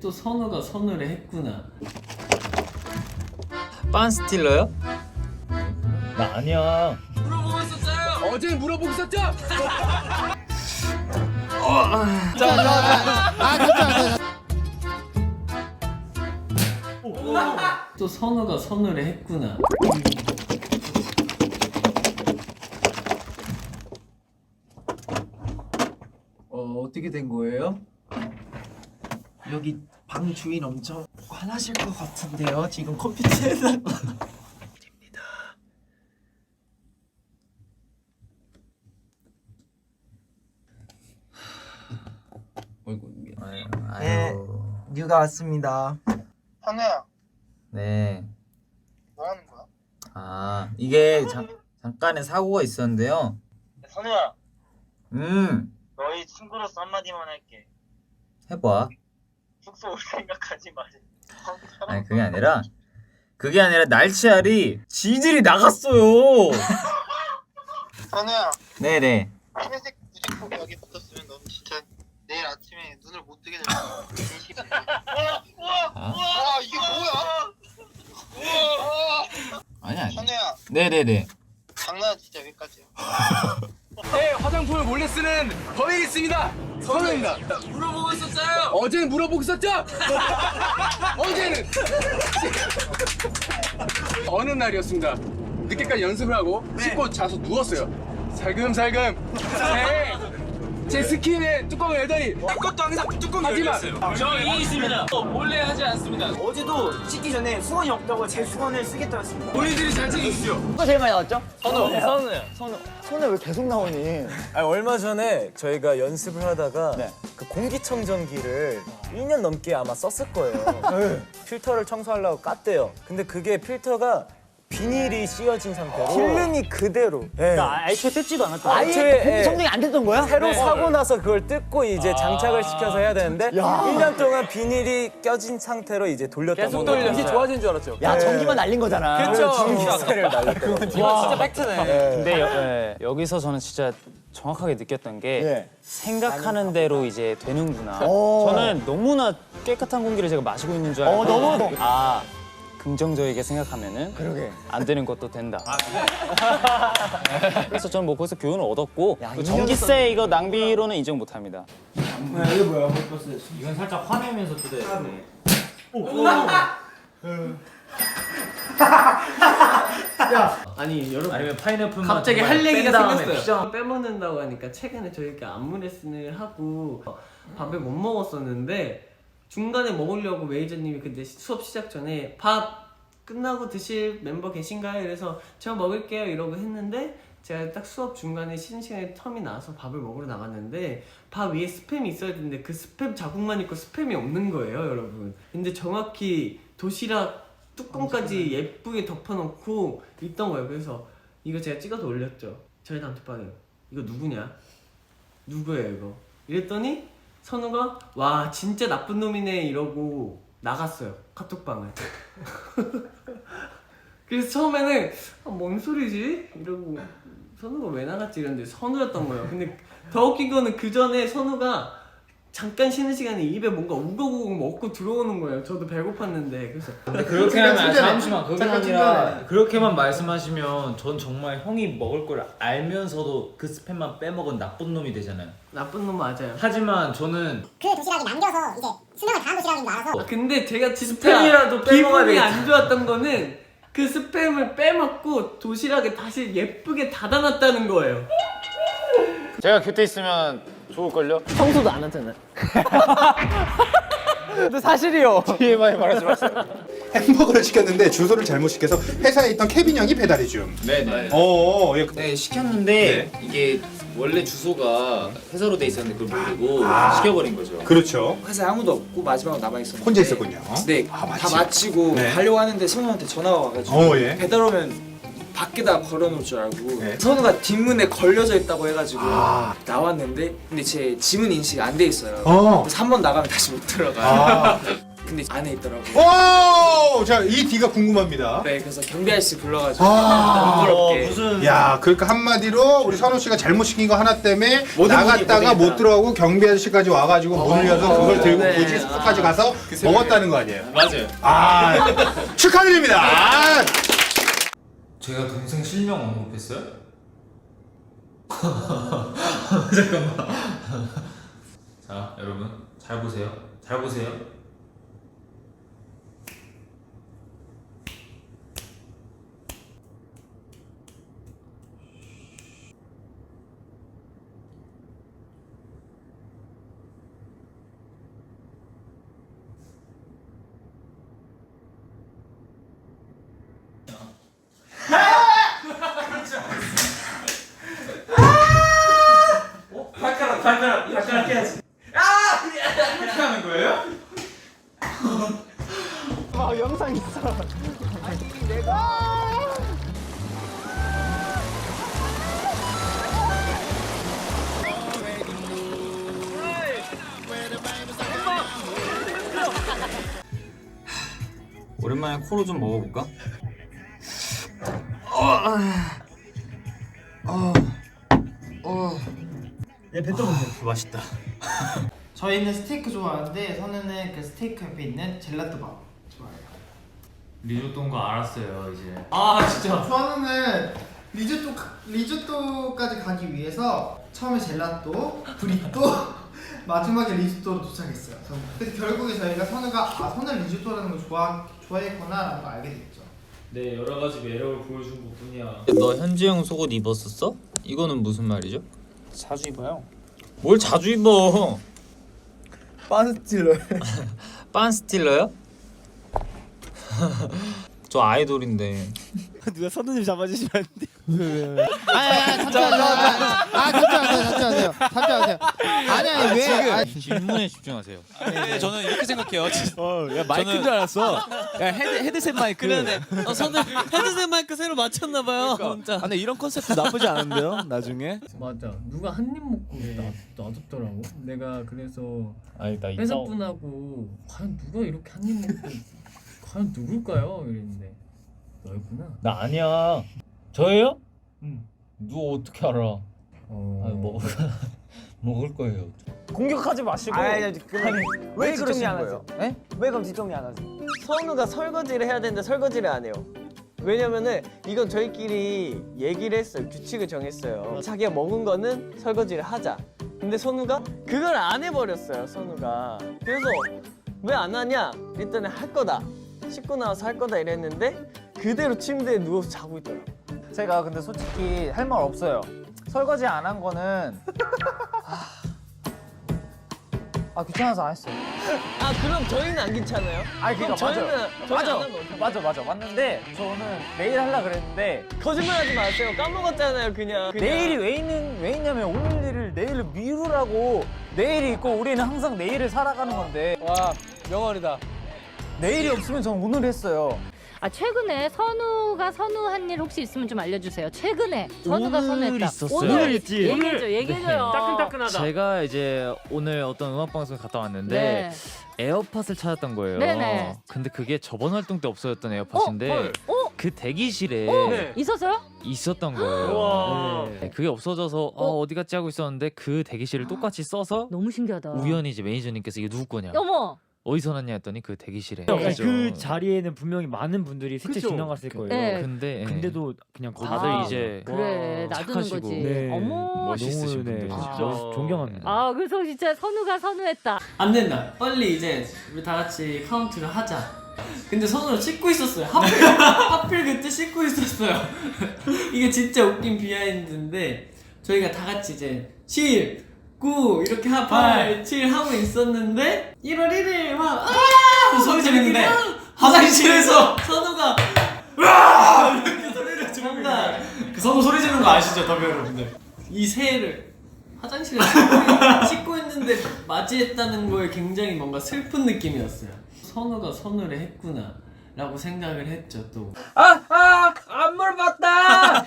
또 선우가 선우를 했구나. 빤 스틸러요? 나 아니야. 어제 물어보고 있었죠? 또 선우가 선우를 했구나. 어 어떻게 된 거예요? 여기 방 주인 엄청 화나실 것 같은데요. 지금 컴퓨터에다. 어이구. 네, 뉴가 왔습니다. 현우야, 네. 뭐 하는 거야? 아 이게 잠, 잠깐의 사고가 있었는데요. 선우야, 음 너희 친구로서 한마디만 할게. 해봐. 숙소 올 생각하지 마. 아니 그게 아니라 그게 아니라 날치알이 지질이 나갔어요. 선우야, 네네. 회색 무직복 여기 붙었으면 넌 진짜 내일 아침에 눈을 못 뜨게 될 거야. 진심이야. 아? 우와, 이게 뭐야? 우와, 아니 아니. 선우야, 네네네. 장난 진짜 여기까지야. 네, 화장품을 몰래 쓰는 범인이 있습니다. 선우입니다. 물어보고 있었어요. 어제는 물어보고 있었죠? 어제는 어느 날이었습니다. 늦게까지 연습을 하고 씻고 자서 누웠어요. 살금살금 네. 제 스킨에 뚜껑을 열더니 아것도 항상 뚜껑 하지만 저 이의 있습니다. 몰래 하지 않습니다. 어제도 씻기 전에 수건이 없다고 제 수건을 쓰겠다고 했습니다. 본인들이 잘 챙기십시오. 누가 제일 많이 나왔죠? 선우, 선우요. 손에 왜 계속 나오니? 아니, 얼마 전에 저희가 연습을 하다가 네. 그 공기청정기를 1년 넘게 아마 썼을 거예요. 필터를 청소하려고 깠대요. 근데 그게 필터가 비닐이 씌어진 상태로 필름이 그대로. 예. 나 애초에 뜯지도 않았다. 아예 애초에 공기 성능이 안 됐던 거야? 새로 사고 나서 그걸 뜯고 이제 장착을 시켜서 해야 되는데 1년 동안 비닐이 껴진 상태로 이제 돌렸던 계속 거예요. 돌려. 이게 좋아진 줄 알았죠. 야 전기만 날린 거잖아. 그렇죠. 전기세를 날렸던 거죠. 진짜 팩트네. 근데 여, 예, 여기서 저는 진짜 정확하게 느꼈던 게 예. 생각하는 대로 이제 되는구나. 오. 저는 너무나 깨끗한 공기를 제가 마시고 있는 줄 알고 어, 너무- 아 긍정적이게 생각하면은 그러게. 안 되는 것도 된다. 그래서 저는 뭐 거기서 교훈을 얻었고 야, 그 전기세 이거 낭비로는 인정 못합니다. 이건 살짝 화내면서 뜯어야 돼. 아니 여러분 아니면 파인애플만 갑자기 할 얘기가 생겼어요. 피자 빼먹는다고 하니까 최근에 저희가 안무 레슨을 하고 밥을 못 먹었었는데 중간에 먹으려고 매니저님이 근데 수업 시작 전에 밥 끝나고 드실 멤버 계신가요? 그래서 저 먹을게요 이러고 했는데 제가 딱 수업 중간에 쉬는 시간에 텀이 나와서 밥을 먹으러 나갔는데 밥 위에 스팸이 있어야 되는데 그 스팸 자국만 있고 스팸이 없는 거예요 여러분. 근데 정확히 도시락 뚜껑까지 예쁘게 덮어놓고 있던 거예요. 그래서 이거 제가 찍어서 올렸죠. 저희 단톡방에 이거 누구냐? 누구예요 이거? 이랬더니 선우가 와 진짜 나쁜 놈이네. 이러고 나갔어요 카톡방을. 그래서 처음에는 아, 뭔 소리지? 이러고 선우가 왜 나갔지? 이랬는데 선우였던 거예요. 근데 더 웃긴 거는 그 전에 선우가 잠깐 쉬는 시간에 입에 뭔가 우거우거 먹고 들어오는 거예요 저도 배고팠는데 그래서 그렇게 하면 잠시만 그게 아니라 그렇게만 말씀하시면 전 정말 형이 먹을 걸 알면서도 그 스팸만 빼먹은 나쁜 놈이 되잖아요. 나쁜 놈 맞아요 하지만 저는 그 도시락이 남겨서 이제 수명을 다한 도시락인 줄 알아서 근데 제가 진짜 스팸이라도 빼먹어야 기분이 되겠다. 안 좋았던 거는 그 스팸을 빼먹고 도시락에 다시 예쁘게 닫아놨다는 거예요. 제가 곁에 있으면 좋을걸요? 청소도 안 하잖아. 근데 사실이요. TMI 말하지 마세요. 햄버거를 시켰는데 주소를 잘못 시켜서 회사에 있던 케빈 형이 배달해 줌. 네네. 어, 예. 네 시켰는데 이게 원래 주소가 회사로 돼 있었는데 그걸 모르고 아. 시켜버린 거죠. 그렇죠. 회사에 아무도 없고 마지막으로 남아 있었는데 혼자 있었군요. 네, 아, 다 마치- 마치고 네. 가려고 하는데 선우한테 전화가 와가지고 어, 예. 배달 오면 밖에다 걸어놓을 줄 알고 네. 선우가 뒷문에 걸려져 있다고 해가지고 아. 나왔는데 근데 제 지문 인식이 안돼 있어요. 어. 그래서 한 번 나가면 다시 못 들어가요. 아, 근데 안에 있더라고. 오! 자, 이 뒤가 궁금합니다. 네, 그래서 경비 아저씨 불러가지고 아. 번거롭게. 야, 그러니까 한마디로 우리 선우 씨가 잘못 시킨 거 하나 때문에 나갔다가 못 들어오고 경비 아저씨까지 와가지고 문을 열어서 그걸 들고 네. 굳이 숙소까지 가서 먹었다는 거 아니에요? 맞아요. 아, 축하드립니다. 아, 제가 동생 실명 언급했어요? 잠깐만. 자, 여러분 잘 보세요. 잘 보세요. 발가락, 발가락, 발가락 해야지. 아! 이렇게 하는 거예요? 오랜만에 코로 좀 먹어볼까? 맛있다. 저희는 스테이크 좋아하는데 선우는 그 스테이크 옆에 있는 젤라또 밥 좋아해요. 리조또인 거 알았어요 이제. 아 진짜? 선우는 리조또 리조또까지 가기 위해서 처음에 젤라또, 브리또, 마지막에 리조또로 도착했어요. 선우. 그래서 결국에 저희가 선우가 아 선우 리조또라는 걸 좋아 좋아했구나라는 걸 알게 됐죠. 네 여러 가지 매력을 보여준 것뿐이야. 너 현지 형 속옷 입었었어? 이거는 무슨 말이죠? 자주 입어요. 뭘 자주 입어? 빤스틸러. 빤스틸러요? 저 아이돌인데. 누가 선우님 잡아주시면 안 돼. 아니 아니 잠시만요. 아 잠시만요. 잠시만요. 아니 아니 왜? 아니, 질문에 집중하세요. 네, 저는 이렇게 생각해요. 어, 야, 마이크인 줄 알았어. 야, 헤드, 헤드셋 마이크. 그러네. 어, 선우 헤드셋 마이크 새로 맞췄나 봐요 혼자 아, 근데 이런 컨셉도 나쁘지 않은데요, 나중에? 맞아 누가 한 입 먹고 놔, 놔뒀더라고 내가 그래서 아니 나 회사분하고 과연 누가 이렇게 한 입 먹고 과연 누굴까요? 이랬는데 너였구나 나 아니야. 저예요? 응. 누 어떻게 알아? 어... 아, 먹을 먹을 거예요. 공격하지 마시고. 아니, 왜 뒷정리 안 하세요? 네? 왜 그럼 뒷정리 안 하세요? 선우가 설거지를 해야 되는데 설거지를 안 해요. 왜냐면은 이건 저희끼리 얘기를 했어요. 규칙을 정했어요. 자기가 먹은 거는 설거지를 하자. 근데 선우가 그걸 안 해버렸어요. 선우가. 그래서 왜 안 하냐? 일단은 할 거다. 씻고 나와서 할 거다 이랬는데 그대로 침대에 누워서 자고 있더라고. 제가 근데 솔직히 할 말 없어요. 설거지 안 한 거는 아, 아 귀찮아서 안 했어요. 아 그럼 저희는 안 괜찮아요? 아니 그럼 그러니까 저희는 맞아요. 저희 맞아. 안 하면 어떡해요? 맞아 맞아 맞는데 저는 내일 하려 그랬는데 거짓말하지 마세요. 까먹었잖아요 그냥. 그냥. 내일이 왜 있는 왜 있냐면 오늘 일을 내일을 미루라고 내일이 있고 우리는 항상 내일을 살아가는 건데 와 명언이다. 내일이 없으면 전 오늘 했어요. 아 최근에 선우가 선우한 일 혹시 있으면 좀 알려주세요. 최근에 선우가 선우했다. 있었어요. 오늘, 있지. 얘기해줘, 얘기해줘요. 따끈따끈하다. 제가 이제 오늘 어떤 음악 방송 갔다 왔는데 네. 에어팟을 찾았던 거예요. 네네. 근데 그게 저번 활동 때 없어졌던 에어팟인데 어? 헐. 어? 그 대기실에 네. 있었어요? 있었던 거예요. 우와. 네. 그게 없어져서 어, 어 디 갔지 하고 있었는데 그 대기실을 똑같이 써서 너무 신기하다. 우연히 이제 매니저님께서 이게 누구 거냐 어머. 어디서 났냐 했더니 그 대기실에 그 자리에는 분명히 많은 분들이 스쳐 그죠? 지나갔을 거예요. 네. 근데 예. 근데도 그냥 거기 다들 아, 이제 그래 와, 놔두는 착하시고. 거지. 네. 어머. 멋있으신 너무, 네, 분들이시죠. 멋- 존경합니다. 아 그래서 진짜 선우가 선우했다. 안 된다. 빨리 이제 우리 다 같이 카운트를 하자. 근데 손으로 씻고 있었어요. 하필, 하필 그때 씻고 있었어요. 이게 진짜 웃긴 비하인드인데 저희가 다 같이 이제 7, 9 이렇게 하 8, 7 하고 있었는데 1월 1일 막 아! 소리 지르는데 화장실에서 선우가 으아! 이렇게 소리를 지른다. 그 선우 소리 지르는 거 아시죠, 더비 여러분들? 이 새해를 화장실에 씻고, 씻고 있는데 맞이했다는 거에 굉장히 뭔가 슬픈 느낌이었어요. 선우가 선우를 했구나. 라고 생각을 했죠 또. 아, 아, 안 물어봤다.